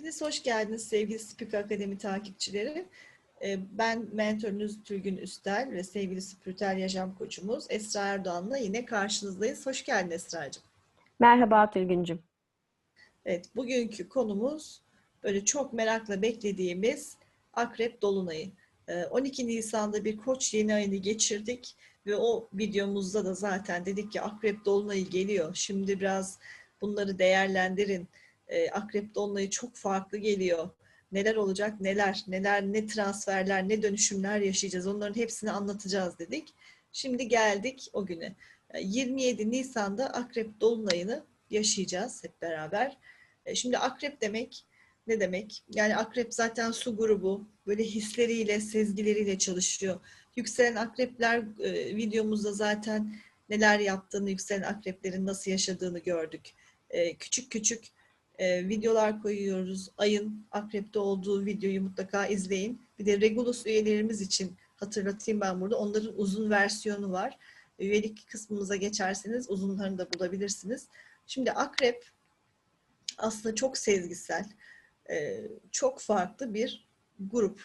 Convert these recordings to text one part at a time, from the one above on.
Hepiniz hoş geldiniz sevgili Spik Akademi takipçileri. Ee, Ben mentorunuz Tülgün Üstel ve sevgili spiritüel yaşam koçumuz Esra Erdoğan'la yine karşınızdayız. Hoş geldin Esra'cığım. Merhaba Tülgüncüm. Evet, bugünkü konumuz böyle çok merakla beklediğimiz Akrep Dolunay'ı. Ee, 12 Nisan'da bir koç yeni ayını geçirdik ve o videomuzda da zaten dedik ki Akrep Dolunay'ı geliyor. Şimdi biraz bunları değerlendirin. Ee, Akrep Dolunay'ı çok farklı geliyor. Neler olacak, neler, neler, ne transferler, ne dönüşümler yaşayacağız. Onların hepsini anlatacağız dedik. Şimdi geldik o güne. Ee, 27 Nisan'da Akrep Dolunay'ını yaşayacağız hep beraber. E, Şimdi akrep demek ne demek? Yani akrep zaten su grubu. Böyle hisleriyle, sezgileriyle çalışıyor. Yükselen akrepler e, videomuzda zaten neler yaptığını, yükselen akreplerin nasıl yaşadığını gördük. E, küçük küçük e, videolar koyuyoruz. Ayın akrepte olduğu videoyu mutlaka izleyin. Bir de Regulus üyelerimiz için hatırlatayım ben burada. Onların uzun versiyonu var. Üyelik kısmımıza geçerseniz uzunlarını da bulabilirsiniz. Şimdi akrep aslında çok sezgisel, e, çok farklı bir grup.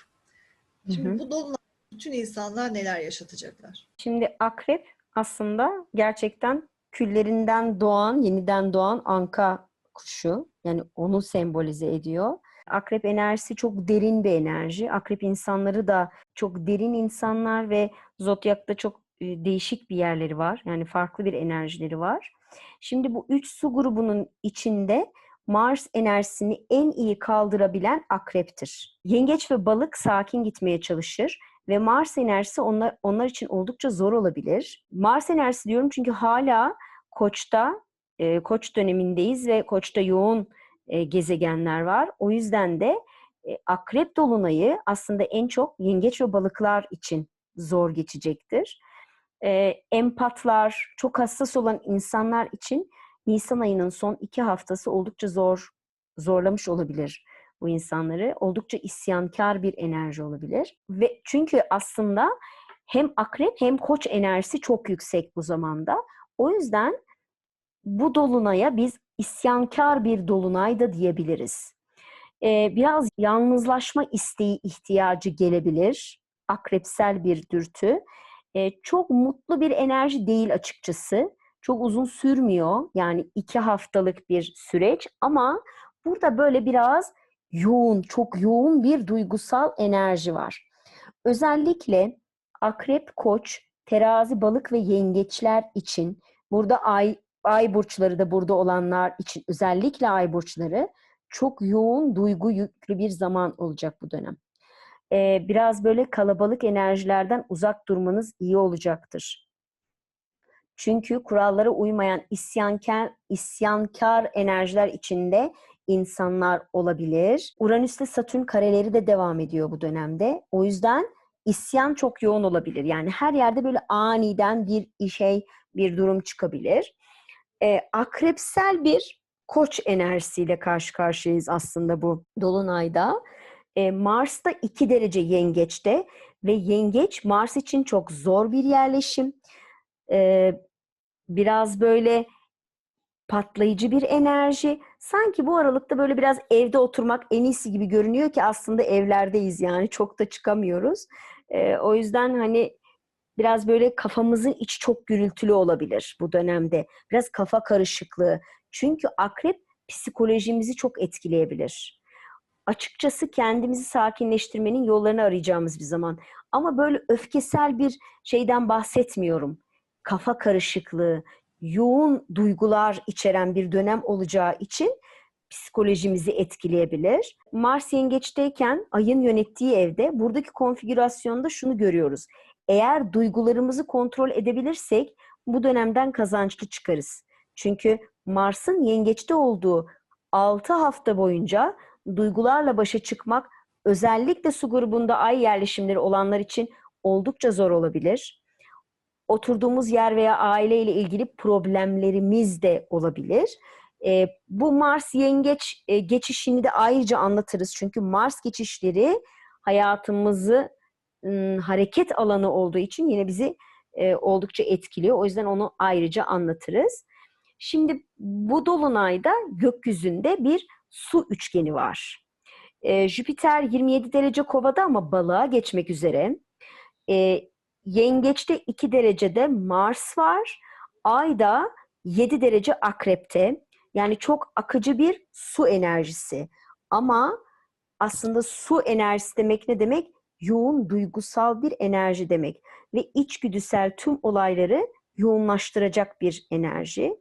Şimdi Hı hı. bu dolunay bütün insanlar neler yaşatacaklar? Şimdi akrep aslında gerçekten küllerinden doğan, yeniden doğan anka kuşu. Yani onu sembolize ediyor. Akrep enerjisi çok derin bir enerji. Akrep insanları da çok derin insanlar ve zodyakta çok e, değişik bir yerleri var. Yani farklı bir enerjileri var. Şimdi bu üç su grubunun içinde Mars enerjisini en iyi kaldırabilen akreptir. Yengeç ve balık sakin gitmeye çalışır ve Mars enerjisi onlar, onlar için oldukça zor olabilir. Mars enerjisi diyorum çünkü hala Koç'ta, e, Koç dönemindeyiz ve Koç'ta yoğun e, gezegenler var. O yüzden de e, Akrep Dolunay'ı aslında en çok yengeç ve balıklar için zor geçecektir. E, empatlar, çok hassas olan insanlar için Nisan ayının son iki haftası oldukça zor, zorlamış olabilir bu insanları. Oldukça isyankar bir enerji olabilir. Ve çünkü aslında hem akrep hem koç enerjisi çok yüksek bu zamanda. O yüzden bu dolunaya biz isyankar bir dolunay da diyebiliriz. Ee, biraz yalnızlaşma isteği ihtiyacı gelebilir. Akrepsel bir dürtü. Ee, çok mutlu bir enerji değil açıkçası. Çok uzun sürmüyor. Yani iki haftalık bir süreç ama burada böyle biraz yoğun, çok yoğun bir duygusal enerji var. Özellikle akrep, koç, terazi, balık ve yengeçler için burada ay ay burçları da burada olanlar için özellikle ay burçları çok yoğun duygu yüklü bir zaman olacak bu dönem. Ee, biraz böyle kalabalık enerjilerden uzak durmanız iyi olacaktır. Çünkü kurallara uymayan isyankar, isyankar enerjiler içinde insanlar olabilir. Uranüs'te Satürn kareleri de devam ediyor bu dönemde. O yüzden isyan çok yoğun olabilir. Yani her yerde böyle aniden bir şey, bir durum çıkabilir. Ee, akrepsel bir koç enerjisiyle karşı karşıyayız aslında bu dolunayda. Ee, Mars'ta 2 derece yengeçte ve yengeç Mars için çok zor bir yerleşim. Ee, biraz böyle patlayıcı bir enerji. Sanki bu aralıkta böyle biraz evde oturmak en iyisi gibi görünüyor ki aslında evlerdeyiz yani çok da çıkamıyoruz. Ee, o yüzden hani biraz böyle kafamızın içi çok gürültülü olabilir bu dönemde. Biraz kafa karışıklığı. Çünkü akrep psikolojimizi çok etkileyebilir. Açıkçası kendimizi sakinleştirmenin yollarını arayacağımız bir zaman. Ama böyle öfkesel bir şeyden bahsetmiyorum. Kafa karışıklığı, yoğun duygular içeren bir dönem olacağı için psikolojimizi etkileyebilir. Mars yengeçteyken ayın yönettiği evde buradaki konfigürasyonda şunu görüyoruz. Eğer duygularımızı kontrol edebilirsek bu dönemden kazançlı çıkarız. Çünkü Mars'ın yengeçte olduğu 6 hafta boyunca duygularla başa çıkmak özellikle su grubunda ay yerleşimleri olanlar için oldukça zor olabilir. Oturduğumuz yer veya aileyle ilgili problemlerimiz de olabilir. E, bu Mars yengeç e, geçişini de ayrıca anlatırız. Çünkü Mars geçişleri hayatımızı ım, hareket alanı olduğu için yine bizi e, oldukça etkiliyor. O yüzden onu ayrıca anlatırız. Şimdi bu dolunayda gökyüzünde bir su üçgeni var. E, Jüpiter 27 derece kovada ama balığa geçmek üzere. E, yengeçte 2 derecede Mars var. Ay da 7 derece akrepte. Yani çok akıcı bir su enerjisi. Ama aslında su enerjisi demek ne demek? Yoğun duygusal bir enerji demek. Ve içgüdüsel tüm olayları yoğunlaştıracak bir enerji.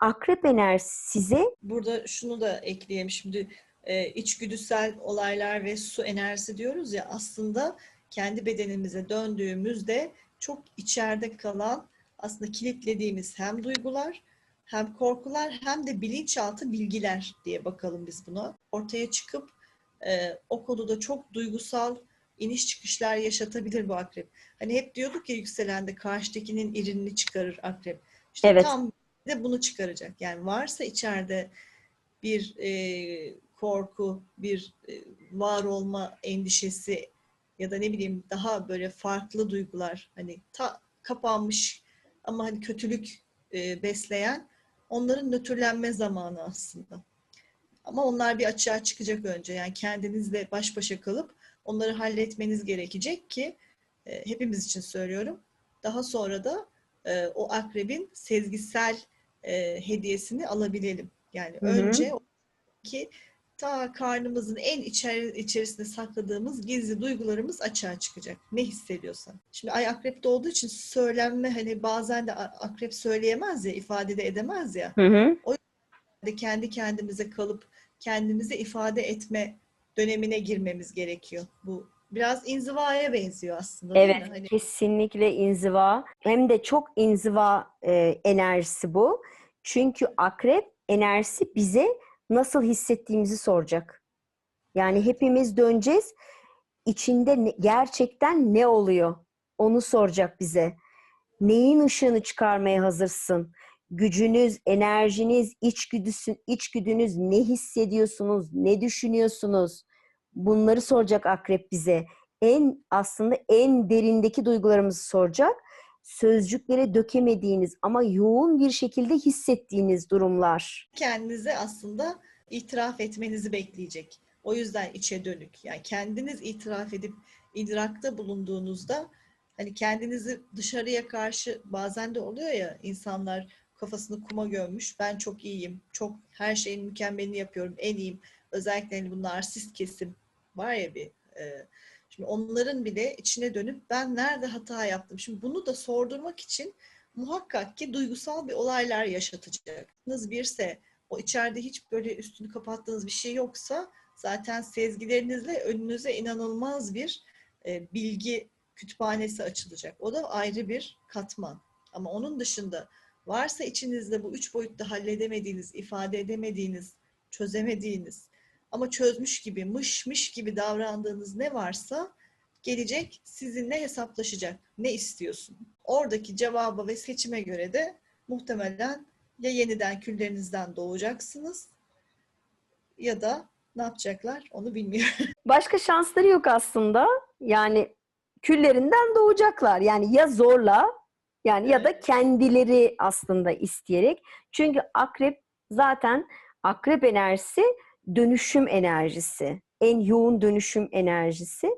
Akrep enerjisi size Burada şunu da ekleyeyim şimdi e, içgüdüsel olaylar ve su enerjisi diyoruz ya aslında kendi bedenimize döndüğümüzde çok içeride kalan aslında kilitlediğimiz hem duygular hem korkular hem de bilinçaltı bilgiler diye bakalım biz buna. Ortaya çıkıp e, o konuda çok duygusal iniş çıkışlar yaşatabilir bu akrep. Hani hep diyorduk ya yükselende karşıdakinin irinini çıkarır akrep. İşte Evet. tam de bunu çıkaracak. Yani varsa içeride bir e, korku, bir e, var olma endişesi ya da ne bileyim daha böyle farklı duygular hani ta kapanmış ama hani kötülük e, besleyen onların nötrlenme zamanı aslında. Ama onlar bir açığa çıkacak önce. Yani kendinizle baş başa kalıp onları halletmeniz gerekecek ki e, hepimiz için söylüyorum. Daha sonra da e, o akrebin sezgisel e, hediyesini alabilelim. Yani Hı hı. önce o ki ta karnımızın en içeri, içerisinde sakladığımız gizli duygularımız açığa çıkacak. Ne hissediyorsan. Şimdi ay akrepte olduğu için söylenme hani bazen de akrep söyleyemez ya, ifade de edemez ya. hı hı, de kendi kendimize kalıp kendimize ifade etme dönemine girmemiz gerekiyor. Bu biraz inzivaya benziyor aslında? Evet, Hani kesinlikle inziva. Hem de çok inziva e, enerjisi bu. Çünkü akrep enerjisi bize nasıl hissettiğimizi soracak. Yani hepimiz döneceğiz. İçinde ne- gerçekten ne oluyor? Onu soracak bize. Neyin ışığını çıkarmaya hazırsın? Gücünüz, enerjiniz, içgüdüsü, içgüdünüz ne hissediyorsunuz? Ne düşünüyorsunuz? Bunları soracak akrep bize en aslında en derindeki duygularımızı soracak. Sözcüklere dökemediğiniz ama yoğun bir şekilde hissettiğiniz durumlar. kendinize aslında itiraf etmenizi bekleyecek. O yüzden içe dönük. Yani kendiniz itiraf edip idrakta bulunduğunuzda hani kendinizi dışarıya karşı bazen de oluyor ya insanlar kafasını kuma gömmüş. Ben çok iyiyim. Çok her şeyin mükemmelini yapıyorum. En iyiyim. Özellikle hani bu narsist kesim var ya bir e, şimdi onların bile içine dönüp ben nerede hata yaptım? Şimdi bunu da sordurmak için muhakkak ki duygusal bir olaylar yaşatacaksınız. Birse o içeride hiç böyle üstünü kapattığınız bir şey yoksa zaten sezgilerinizle önünüze inanılmaz bir e, bilgi kütüphanesi açılacak. O da ayrı bir katman. Ama onun dışında varsa içinizde bu üç boyutta halledemediğiniz, ifade edemediğiniz, çözemediğiniz ama çözmüş gibi, mışmış gibi davrandığınız ne varsa gelecek sizinle hesaplaşacak. Ne istiyorsun? Oradaki cevaba ve seçime göre de muhtemelen ya yeniden küllerinizden doğacaksınız ya da ne yapacaklar onu bilmiyorum. Başka şansları yok aslında. Yani küllerinden doğacaklar. Yani ya zorla yani ya da Evet. kendileri aslında isteyerek. Çünkü akrep zaten akrep enerjisi dönüşüm enerjisi. En yoğun dönüşüm enerjisi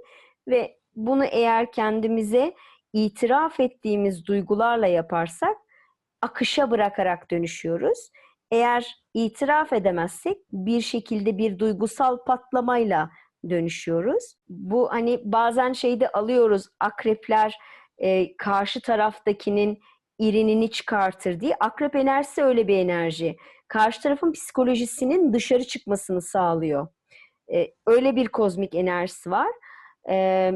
ve bunu eğer kendimize itiraf ettiğimiz duygularla yaparsak akışa bırakarak dönüşüyoruz. Eğer itiraf edemezsek bir şekilde bir duygusal patlamayla dönüşüyoruz. Bu hani bazen şeyde alıyoruz akrepler e, karşı taraftakinin irinini çıkartır diye. Akrep enerjisi öyle bir enerji. Karşı tarafın psikolojisinin dışarı çıkmasını sağlıyor. E, öyle bir kozmik enerjisi var. E,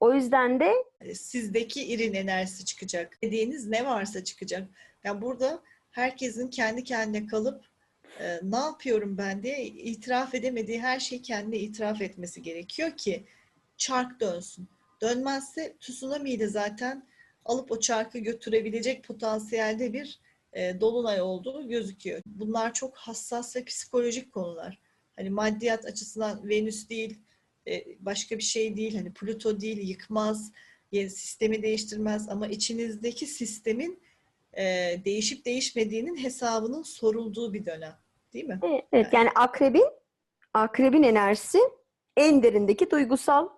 o yüzden de Sizdeki irin enerjisi çıkacak. Dediğiniz ne varsa çıkacak. Yani burada herkesin kendi kendine kalıp e, ne yapıyorum ben diye itiraf edemediği her şeyi kendine itiraf etmesi gerekiyor ki çark dönsün. Dönmezse tsunami de zaten alıp o çarkı götürebilecek potansiyelde bir e, dolunay olduğu gözüküyor. Bunlar çok hassas ve psikolojik konular. Hani maddiyat açısından Venüs değil, e, başka bir şey değil, hani Plüto değil, yıkmaz, sistemi değiştirmez ama içinizdeki sistemin e, değişip değişmediğinin hesabının sorulduğu bir dönem. Değil mi? Evet yani akrebin akrebin enerjisi en derindeki duygusal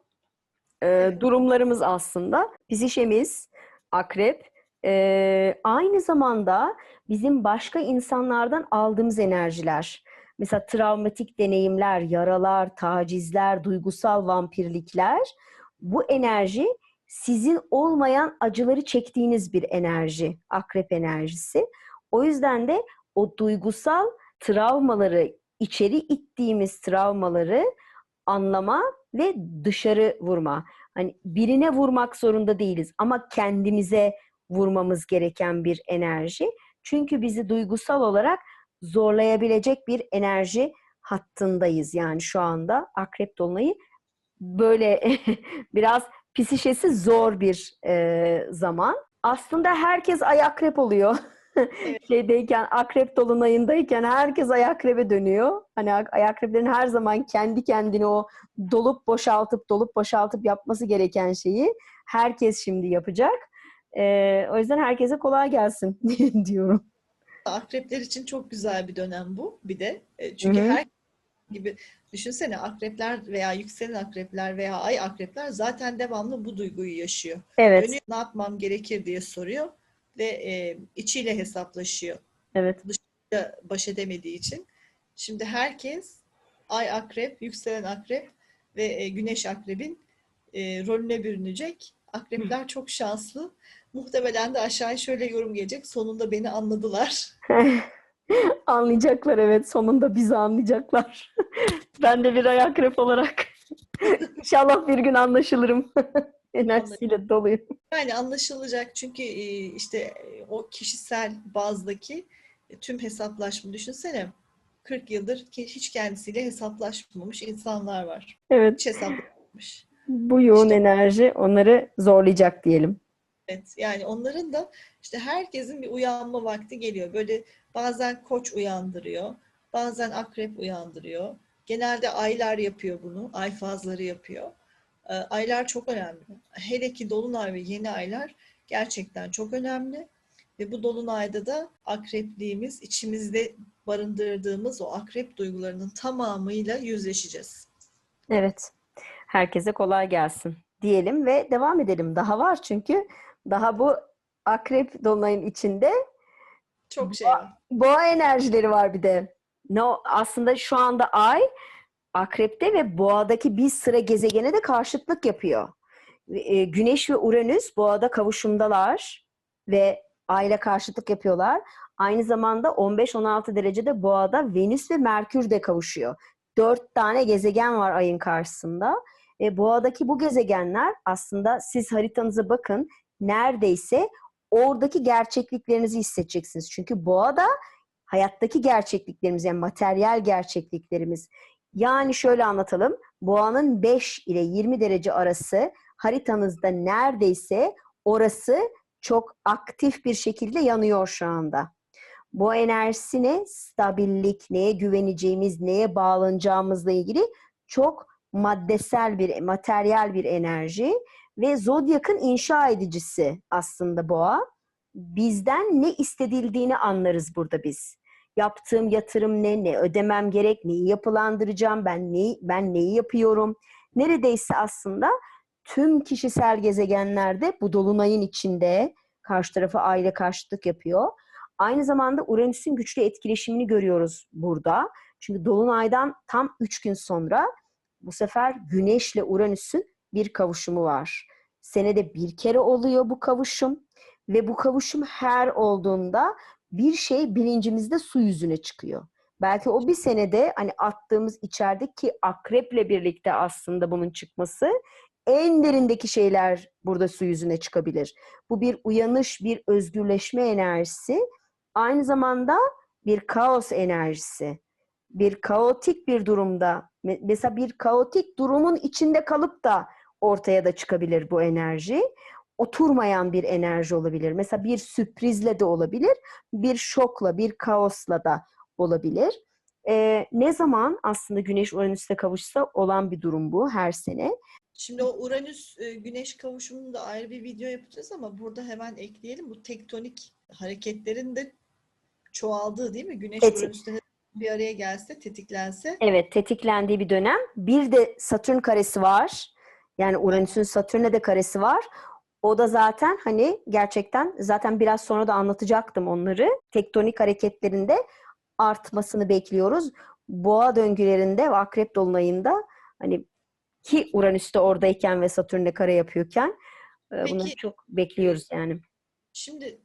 e, durumlarımız aslında. Psişemiz, akrep, e, aynı zamanda bizim başka insanlardan aldığımız enerjiler. Mesela travmatik deneyimler, yaralar, tacizler, duygusal vampirlikler. Bu enerji sizin olmayan acıları çektiğiniz bir enerji, akrep enerjisi. O yüzden de o duygusal travmaları, içeri ittiğimiz travmaları anlama ve dışarı vurma. Hani birine vurmak zorunda değiliz ama kendimize vurmamız gereken bir enerji. Çünkü bizi duygusal olarak zorlayabilecek bir enerji hattındayız. Yani şu anda akrep dolunayı böyle biraz psişesi zor bir e, zaman. Aslında herkes ay akrep oluyor. Şeydeyken akrep dolunayındayken herkes ay akrebe dönüyor. Hani ay akreplerin her zaman kendi kendine o dolup boşaltıp dolup boşaltıp yapması gereken şeyi herkes şimdi yapacak. Ee, o yüzden herkese kolay gelsin diyorum. Akrepler için çok güzel bir dönem bu bir de. E, Çünkü Hı hı. her gibi düşünsene akrepler veya yükselen akrepler veya ay akrepler zaten devamlı bu duyguyu yaşıyor. Evet, Dönüyor, ne yapmam gerekir diye soruyor ve e, içiyle hesaplaşıyor. evet. da baş edemediği için. Şimdi herkes ay akrep, yükselen akrep ve e, güneş akrebin e, rolüne bürünecek. Akrepler çok şanslı. Muhtemelen de aşağıya şöyle yorum gelecek. Sonunda beni anladılar. Anlayacaklar evet. Sonunda bizi anlayacaklar. ben de bir ay akrep olarak inşallah bir gün anlaşılırım. Enerjisiyle doluyum. Yani anlaşılacak çünkü e, işte e, o kişisel bazdaki e, tüm hesaplaşma düşünsene. 40 yıldır hiç kendisiyle hesaplaşmamış insanlar var. Evet. Hiç hesaplamamış. Bu yoğun İşte- enerji onları zorlayacak diyelim. Evet, yani onların da işte herkesin bir uyanma vakti geliyor. Böyle bazen koç uyandırıyor, bazen akrep uyandırıyor. Genelde aylar yapıyor bunu, ay fazları yapıyor. Ee, Aylar çok önemli. Hele ki dolunay ve yeni aylar gerçekten çok önemli. Ve bu dolunayda da akrepliğimiz, içimizde barındırdığımız o akrep duygularının tamamıyla yüzleşeceğiz. Evet. Herkese kolay gelsin diyelim ve devam edelim. Daha var çünkü daha bu akrep dolunayın içinde Çok şey var. boğa enerjileri var bir de. No, aslında şu anda ay akrepte ve boğadaki bir sıra gezegene de karşıtlık yapıyor. E, Güneş ve Uranüs boğada kavuşumdalar ve ayla karşıtlık yapıyorlar. Aynı zamanda 15-16 derecede boğada Venüs ve Merkür de kavuşuyor. Dört tane gezegen var ayın karşısında. E, boğadaki bu gezegenler aslında siz haritanıza bakın neredeyse oradaki gerçekliklerinizi hissedeceksiniz. Çünkü boğada hayattaki gerçekliklerimiz yani materyal gerçekliklerimiz. Yani şöyle anlatalım. Boğanın 5 ile 20 derece arası haritanızda neredeyse orası çok aktif bir şekilde yanıyor şu anda. Bu enerjisi ne? Stabillik, neye güveneceğimiz, neye bağlanacağımızla ilgili çok maddesel bir, materyal bir enerji ve zodyakın inşa edicisi aslında boğa. Bizden ne istedildiğini anlarız burada biz. Yaptığım yatırım ne, ne ödemem gerek, neyi yapılandıracağım, ben neyi, ben neyi yapıyorum. Neredeyse aslında tüm kişisel gezegenlerde bu dolunayın içinde karşı tarafa aile karşıtlık yapıyor. Aynı zamanda Uranüs'ün güçlü etkileşimini görüyoruz burada. Çünkü dolunaydan tam 3 gün sonra bu sefer Güneş'le Uranüs'ün bir kavuşumu var. Senede bir kere oluyor bu kavuşum ve bu kavuşum her olduğunda bir şey bilincimizde su yüzüne çıkıyor. Belki o bir senede hani attığımız içerideki akreple birlikte aslında bunun çıkması en derindeki şeyler burada su yüzüne çıkabilir. Bu bir uyanış, bir özgürleşme enerjisi. Aynı zamanda bir kaos enerjisi. Bir kaotik bir durumda, me- mesela bir kaotik durumun içinde kalıp da ortaya da çıkabilir bu enerji. Oturmayan bir enerji olabilir. Mesela bir sürprizle de olabilir, bir şokla, bir kaosla da olabilir. Ee, ne zaman aslında Güneş Uranüs'te kavuşsa olan bir durum bu her sene. Şimdi o Uranüs e, Güneş kavuşumunu da ayrı bir video yapacağız ama burada hemen ekleyelim. Bu tektonik hareketlerin de çoğaldığı değil mi? Güneş Evet. Uranüs'te bir araya gelse, tetiklense Evet, tetiklendiği bir dönem. Bir de Satürn karesi var. Yani Uranüs'ün Satürn'e de karesi var. O da zaten hani gerçekten zaten biraz sonra da anlatacaktım onları. Tektonik hareketlerinde artmasını bekliyoruz. Boğa döngülerinde ve Akrep dolunayında hani ki Uranüs de oradayken ve Satürn'de kare yapıyorken e, bunu Peki- çok bekliyoruz yani. Şimdi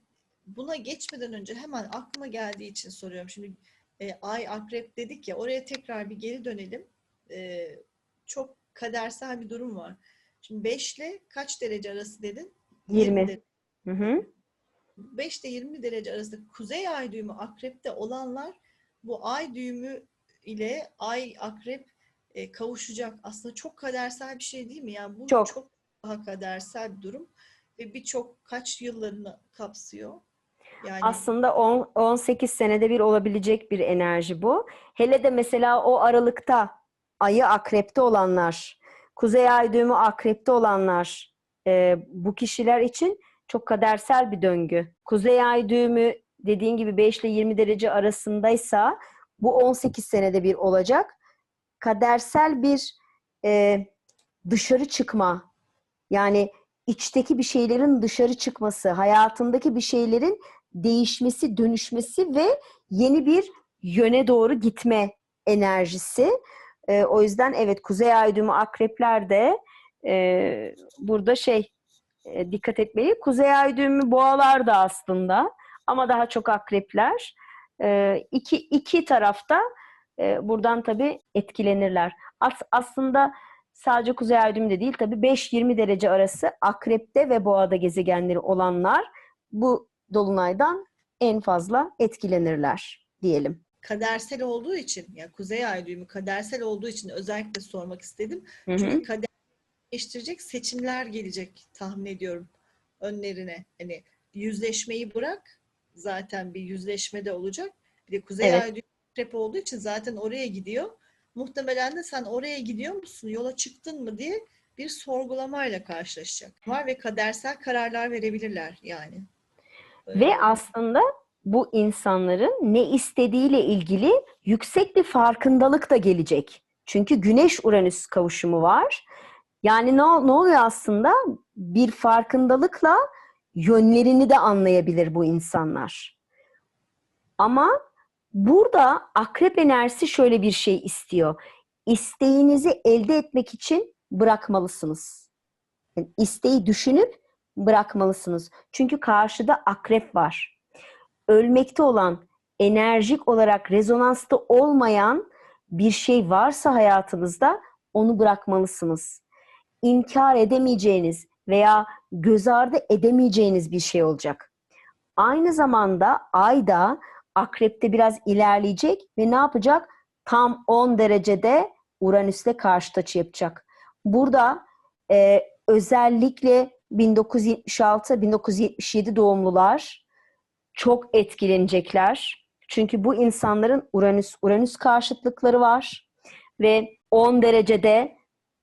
buna geçmeden önce hemen aklıma geldiği için soruyorum. Şimdi e, Ay Akrep dedik ya oraya tekrar bir geri dönelim. E, çok kadersel bir durum var. Şimdi 5 ile kaç derece arası dedin? 20. derece. Hı hı. 5 ile 20 derece arasında kuzey ay düğümü akrepte olanlar bu ay düğümü ile ay akrep e, kavuşacak. Aslında çok kadersel bir şey değil mi? Yani bu Çok. çok daha kadersel bir durum ve birçok kaç yıllarını kapsıyor. Yani Aslında on- 18 senede bir olabilecek bir enerji bu. Hele de mesela o aralıkta ayı akrepte olanlar, kuzey ay düğümü akrepte olanlar e, bu kişiler için çok kadersel bir döngü. Kuzey ay düğümü dediğin gibi 5 ile 20 derece arasındaysa bu 18 senede bir olacak. Kadersel bir e, dışarı çıkma yani içteki bir şeylerin dışarı çıkması, hayatındaki bir şeylerin değişmesi, dönüşmesi ve yeni bir yöne doğru gitme enerjisi. Ee, o yüzden evet Kuzey Ay düğümü akrepler de e, burada şey e, dikkat etmeli. Kuzey Ay düğümü boğalar da aslında ama daha çok akrepler. E, iki, iki tarafta e, buradan tabii etkilenirler. As- aslında sadece Kuzey Ay düğümü de değil tabii 5-20 derece arası akrepte ve boğada gezegenleri olanlar bu dolunaydan en fazla etkilenirler diyelim. Kadersel olduğu için yani kuzey ay düğümü kadersel olduğu için özellikle sormak istedim. Hı hı. Çünkü kader değiştirecek seçimler gelecek tahmin ediyorum önlerine. Hani yüzleşmeyi bırak zaten bir yüzleşme de olacak. Bir de Kuzey Evet. Ay düğümü akrep olduğu için zaten oraya gidiyor. Muhtemelen de sen oraya gidiyor musun, yola çıktın mı diye bir sorgulamayla karşılaşacak. Var ve kadersel kararlar verebilirler yani. Ve aslında bu insanların ne istediğiyle ilgili yüksek bir farkındalık da gelecek. Çünkü Güneş-Uranüs kavuşumu var. Yani ne, ne oluyor aslında? Bir farkındalıkla yönlerini de anlayabilir bu insanlar. Ama burada akrep enerjisi şöyle bir şey istiyor. İsteğinizi elde etmek için bırakmalısınız. Yani isteği düşünüp bırakmalısınız. Çünkü karşıda akrep var. Ölmekte olan, enerjik olarak rezonansta olmayan bir şey varsa hayatınızda onu bırakmalısınız. İnkar edemeyeceğiniz veya göz ardı edemeyeceğiniz bir şey olacak. Aynı zamanda ay da akrepte biraz ilerleyecek ve ne yapacak? Tam 10 derecede Uranüs'le karşı açı yapacak. Burada e, özellikle 1976-1977 doğumlular çok etkilenecekler. Çünkü bu insanların Uranüs Uranüs karşıtlıkları var ve 10 derecede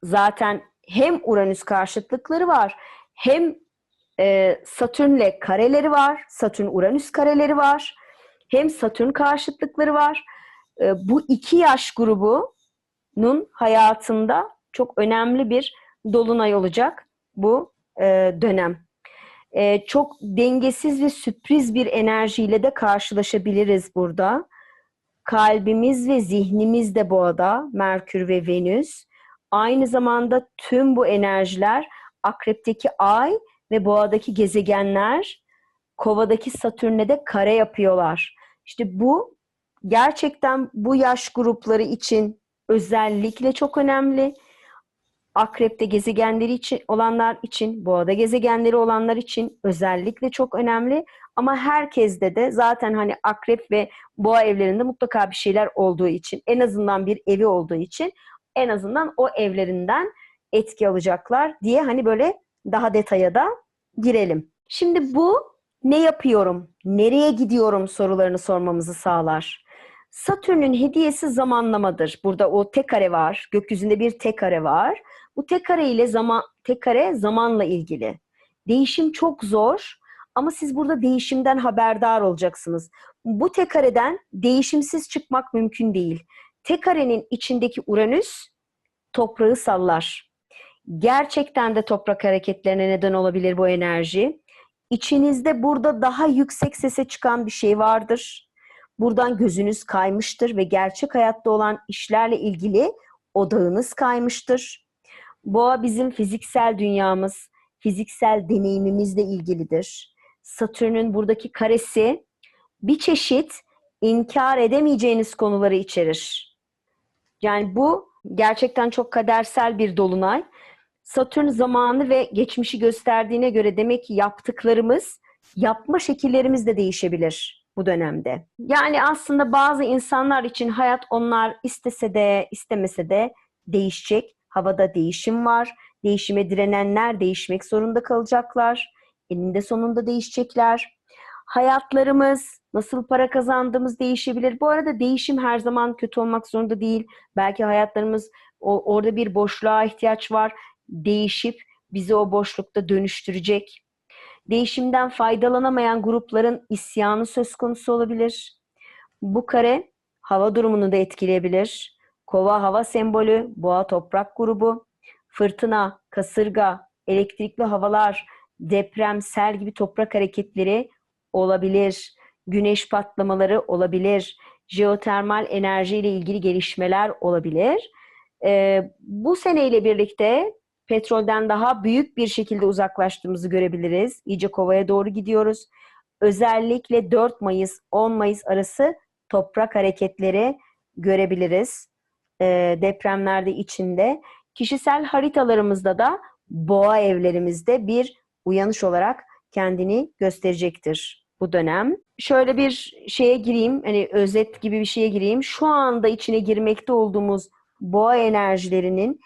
zaten hem Uranüs karşıtlıkları var hem e, Satürn'le kareleri var. Satürn Uranüs kareleri var. Hem Satürn karşıtlıkları var. E, bu iki yaş grubunun hayatında çok önemli bir dolunay olacak bu e, dönem. E, çok dengesiz ve sürpriz bir enerjiyle de karşılaşabiliriz burada. Kalbimiz ve zihnimiz de boğada, Merkür ve Venüs. Aynı zamanda tüm bu enerjiler Akrep'teki Ay ve Boğa'daki gezegenler Kova'daki Satürn'le de kare yapıyorlar. İşte bu gerçekten bu yaş grupları için özellikle çok önemli. Akrep'te gezegenleri için olanlar için, Boğa'da gezegenleri olanlar için özellikle çok önemli. Ama herkeste de zaten hani Akrep ve Boğa evlerinde mutlaka bir şeyler olduğu için, en azından bir evi olduğu için en azından o evlerinden etki alacaklar diye hani böyle daha detaya da girelim. Şimdi bu ne yapıyorum, nereye gidiyorum sorularını sormamızı sağlar. Satürn'ün hediyesi zamanlamadır. Burada o tek kare var. Gökyüzünde bir tek kare var. Bu tek kare ile zaman tek kare zamanla ilgili. Değişim çok zor Ama siz burada değişimden haberdar olacaksınız. Bu tek kareden değişimsiz çıkmak mümkün değil. Tek karenin içindeki Uranüs toprağı sallar. Gerçekten de toprak hareketlerine neden olabilir bu enerji. İçinizde burada daha yüksek sese çıkan bir şey vardır. Buradan gözünüz kaymıştır ve gerçek hayatta olan işlerle ilgili odağınız kaymıştır. Boğa bizim fiziksel dünyamız, fiziksel deneyimimizle ilgilidir. Satürn'ün buradaki karesi bir çeşit inkar edemeyeceğiniz konuları içerir. Yani bu gerçekten çok kadersel bir dolunay. Satürn zamanı ve geçmişi gösterdiğine göre demek ki yaptıklarımız, yapma şekillerimiz de değişebilir bu dönemde. Yani aslında bazı insanlar için hayat onlar istese de istemese de değişecek. Havada değişim var. Değişime direnenler değişmek zorunda kalacaklar. Eninde sonunda değişecekler. Hayatlarımız, nasıl para kazandığımız değişebilir. Bu arada değişim her zaman kötü olmak zorunda değil. Belki hayatlarımız orada bir boşluğa ihtiyaç var. Değişip bizi o boşlukta dönüştürecek. Değişimden faydalanamayan grupların isyanı söz konusu olabilir. Bu kare hava durumunu da etkileyebilir. Kova hava sembolü, boğa toprak grubu, fırtına, kasırga, elektrikli havalar, deprem, sel gibi toprak hareketleri olabilir. Güneş patlamaları olabilir. Jeotermal enerji ile ilgili gelişmeler olabilir. Ee, bu seneyle birlikte petrolden daha büyük bir şekilde uzaklaştığımızı görebiliriz. İyice kovaya doğru gidiyoruz. Özellikle 4 Mayıs 10 Mayıs arası toprak hareketleri görebiliriz. Ee, depremlerde içinde. Kişisel haritalarımızda da boğa evlerimizde bir uyanış olarak kendini gösterecektir bu dönem. Şöyle bir şeye gireyim, hani özet gibi bir şeye gireyim. Şu anda içine girmekte olduğumuz boğa enerjilerinin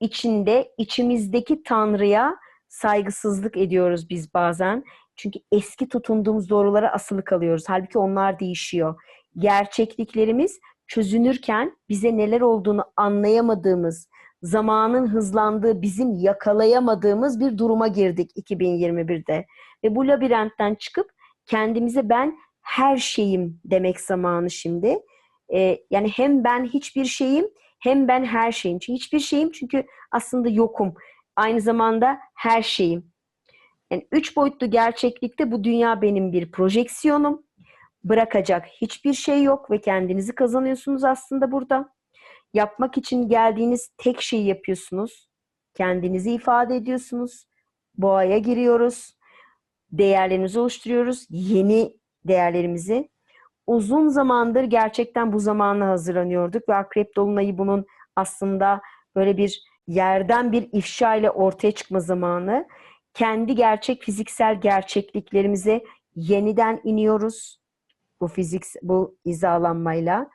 içinde içimizdeki Tanrı'ya saygısızlık ediyoruz biz bazen. Çünkü eski tutunduğumuz doğrulara asılı kalıyoruz. Halbuki onlar değişiyor. Gerçekliklerimiz çözünürken bize neler olduğunu anlayamadığımız, zamanın hızlandığı, bizim yakalayamadığımız bir duruma girdik 2021'de. Ve bu labirentten çıkıp kendimize ben her şeyim demek zamanı şimdi. Ee, yani hem ben hiçbir şeyim hem ben her şeyim. Çünkü hiçbir şeyim çünkü aslında yokum. Aynı zamanda her şeyim. Yani üç boyutlu gerçeklikte bu dünya benim bir projeksiyonum. Bırakacak hiçbir şey yok ve kendinizi kazanıyorsunuz aslında burada. Yapmak için geldiğiniz tek şeyi yapıyorsunuz. Kendinizi ifade ediyorsunuz. Boğaya giriyoruz. Değerlerimizi oluşturuyoruz. Yeni değerlerimizi uzun zamandır gerçekten bu zamanla hazırlanıyorduk ve Akrep Dolunay'ı bunun aslında böyle bir yerden bir ifşa ile ortaya çıkma zamanı. Kendi gerçek fiziksel gerçekliklerimize yeniden iniyoruz bu fizik bu izalanmayla.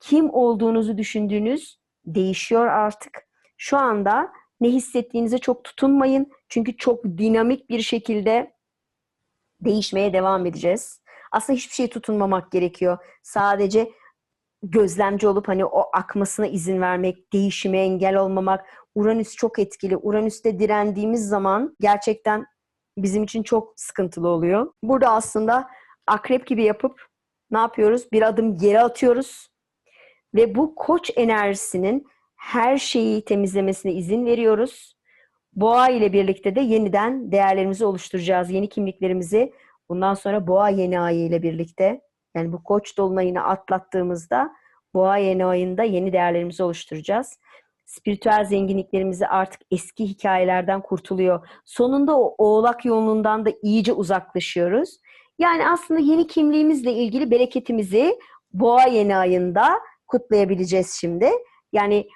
Kim olduğunuzu düşündüğünüz değişiyor artık. Şu anda ne hissettiğinize çok tutunmayın. Çünkü çok dinamik bir şekilde değişmeye devam edeceğiz. Aslında hiçbir şeye tutunmamak gerekiyor. Sadece gözlemci olup hani o akmasına izin vermek, değişime engel olmamak. Uranüs çok etkili. Uranüs'te direndiğimiz zaman gerçekten bizim için çok sıkıntılı oluyor. Burada aslında akrep gibi yapıp ne yapıyoruz? Bir adım geri atıyoruz. Ve bu koç enerjisinin her şeyi temizlemesine izin veriyoruz. Boğa ile birlikte de yeniden değerlerimizi oluşturacağız. Yeni kimliklerimizi Bundan sonra boğa yeni ayı ile birlikte yani bu koç dolunayını atlattığımızda boğa yeni ayında yeni değerlerimizi oluşturacağız. Spiritüel zenginliklerimizi artık eski hikayelerden kurtuluyor. Sonunda o oğlak yoğunluğundan da iyice uzaklaşıyoruz. Yani aslında yeni kimliğimizle ilgili bereketimizi boğa yeni ayında kutlayabileceğiz şimdi. Yani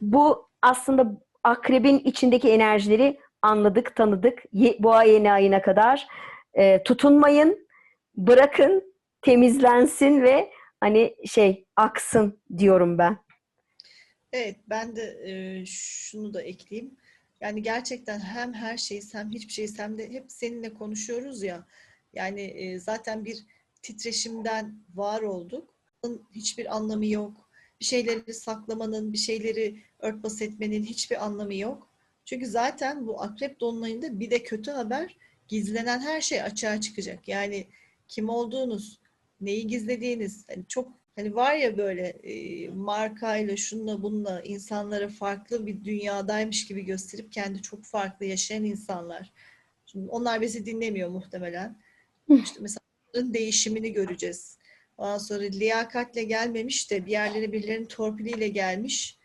bu aslında akrebin içindeki enerjileri anladık, tanıdık. Boğa yeni ayına kadar e, tutunmayın, bırakın, temizlensin ve hani şey aksın diyorum ben. Evet, ben de e, şunu da ekleyeyim. Yani gerçekten hem her şeyi hem hiçbir şeyi hem de hep seninle konuşuyoruz ya. Yani e, zaten bir titreşimden var olduk. Hiçbir anlamı yok. Bir şeyleri saklamanın, bir şeyleri örtbas etmenin hiçbir anlamı yok. Çünkü zaten bu akrep dolunayında bir de kötü haber gizlenen her şey açığa çıkacak. Yani kim olduğunuz, neyi gizlediğiniz, hani çok hani var ya böyle e, markayla şunla bununla insanları farklı bir dünyadaymış gibi gösterip kendi çok farklı yaşayan insanlar. Şimdi onlar bizi dinlemiyor muhtemelen. İşte mesela değişimini göreceğiz. Ondan sonra liyakatle gelmemiş de bir yerlere birilerinin torpiliyle gelmiş.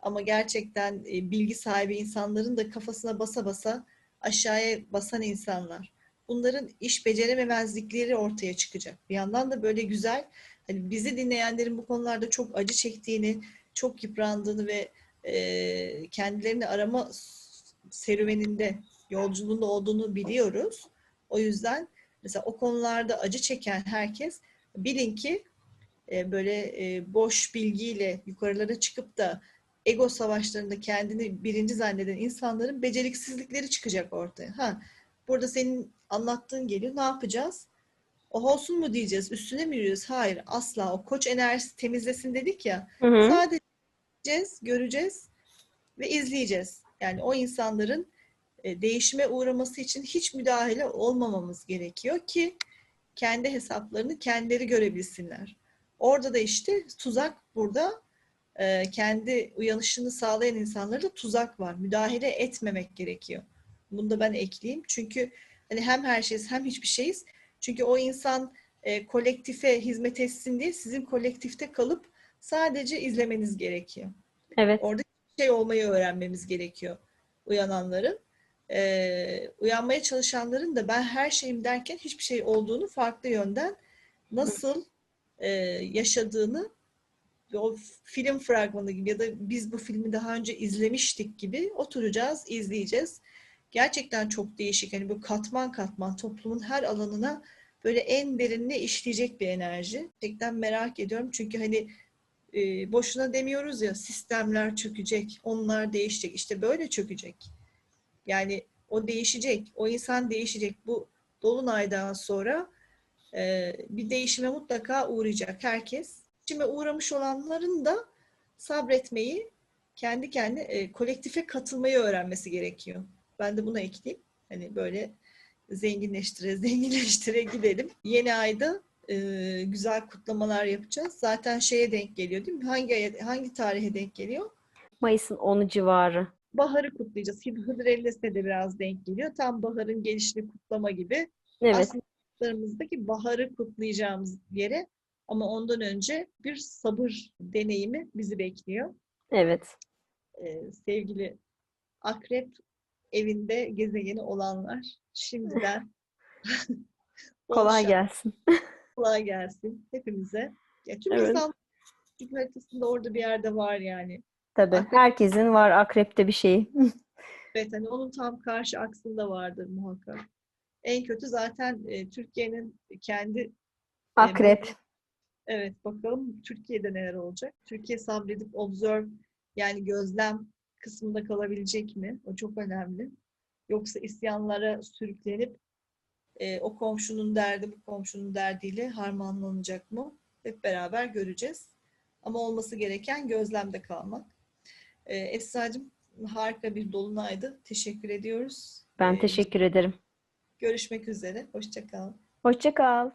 Ama gerçekten e, bilgi sahibi insanların da kafasına basa basa aşağıya basan insanlar. Bunların iş becerememezlikleri ortaya çıkacak. Bir yandan da böyle güzel, hani bizi dinleyenlerin bu konularda çok acı çektiğini, çok yıprandığını ve e, kendilerini arama serüveninde, yolculuğunda olduğunu biliyoruz. O yüzden mesela o konularda acı çeken herkes bilin ki e, böyle e, boş bilgiyle yukarılara çıkıp da ego savaşlarında kendini birinci zanneden insanların beceriksizlikleri çıkacak ortaya. Ha, burada senin anlattığın geliyor. Ne yapacağız? O olsun mu diyeceğiz? Üstüne mi yürüyoruz? Hayır, asla. O koç enerjisi temizlesin dedik ya. Hı hı. Sadece göreceğiz, göreceğiz ve izleyeceğiz. Yani o insanların değişime uğraması için hiç müdahale olmamamız gerekiyor ki kendi hesaplarını kendileri görebilsinler. Orada da işte tuzak burada e, kendi uyanışını sağlayan insanlarda tuzak var. Müdahale etmemek gerekiyor. Bunu da ben ekleyeyim. Çünkü hani hem her şeyiz hem hiçbir şeyiz. Çünkü o insan e, kolektife hizmet etsin diye sizin kolektifte kalıp sadece izlemeniz gerekiyor. Evet. Orada şey olmayı öğrenmemiz gerekiyor uyananların. Ee, uyanmaya çalışanların da ben her şeyim derken hiçbir şey olduğunu farklı yönden nasıl e, yaşadığını o film fragmanı gibi ya da biz bu filmi daha önce izlemiştik gibi oturacağız, izleyeceğiz. Gerçekten çok değişik. Hani bu katman katman toplumun her alanına böyle en derinine işleyecek bir enerji. Gerçekten merak ediyorum. Çünkü hani e, boşuna demiyoruz ya sistemler çökecek, onlar değişecek. İşte böyle çökecek. Yani o değişecek, o insan değişecek. Bu dolunaydan sonra e, bir değişime mutlaka uğrayacak herkes. Değişime uğramış olanların da sabretmeyi, kendi kendine e, kolektife katılmayı öğrenmesi gerekiyor. Ben de buna ekleyeyim. Hani böyle zenginleştire zenginleştire gidelim. Yeni ayda e, güzel kutlamalar yapacağız. Zaten şeye denk geliyor değil mi? Hangi hangi tarihe denk geliyor? Mayıs'ın 10'u civarı. Baharı kutlayacağız. Hıd- Hıdrellez'e de biraz denk geliyor. Tam baharın gelişini kutlama gibi. Evet. Aslında baharı kutlayacağımız yere ama ondan önce bir sabır deneyimi bizi bekliyor. Evet. Ee, sevgili akrep evinde gezegeni olanlar şimdiden Kolay gelsin. kolay gelsin hepimize. Ya, tüm Evet. insan haritasında orada bir yerde var yani. Tabii. Akrep- Herkesin var akrepte bir şeyi. Evet hani onun tam karşı aksında vardır muhakkak. En kötü zaten e, Türkiye'nin kendi Akrep. Evet, bakalım Türkiye'de neler olacak? Türkiye sabredip observe yani gözlem kısmında kalabilecek mi? O çok önemli. Yoksa isyanlara sürüklenip e, o komşunun derdi bu komşunun derdiyle harmanlanacak mı? Hep beraber göreceğiz. Ama olması gereken gözlemde kalmak. E, Esra'cığım harika bir dolunaydı. Teşekkür ediyoruz. Ben E, teşekkür ederim. Görüşmek üzere. Hoşça kal. Hoşça kal.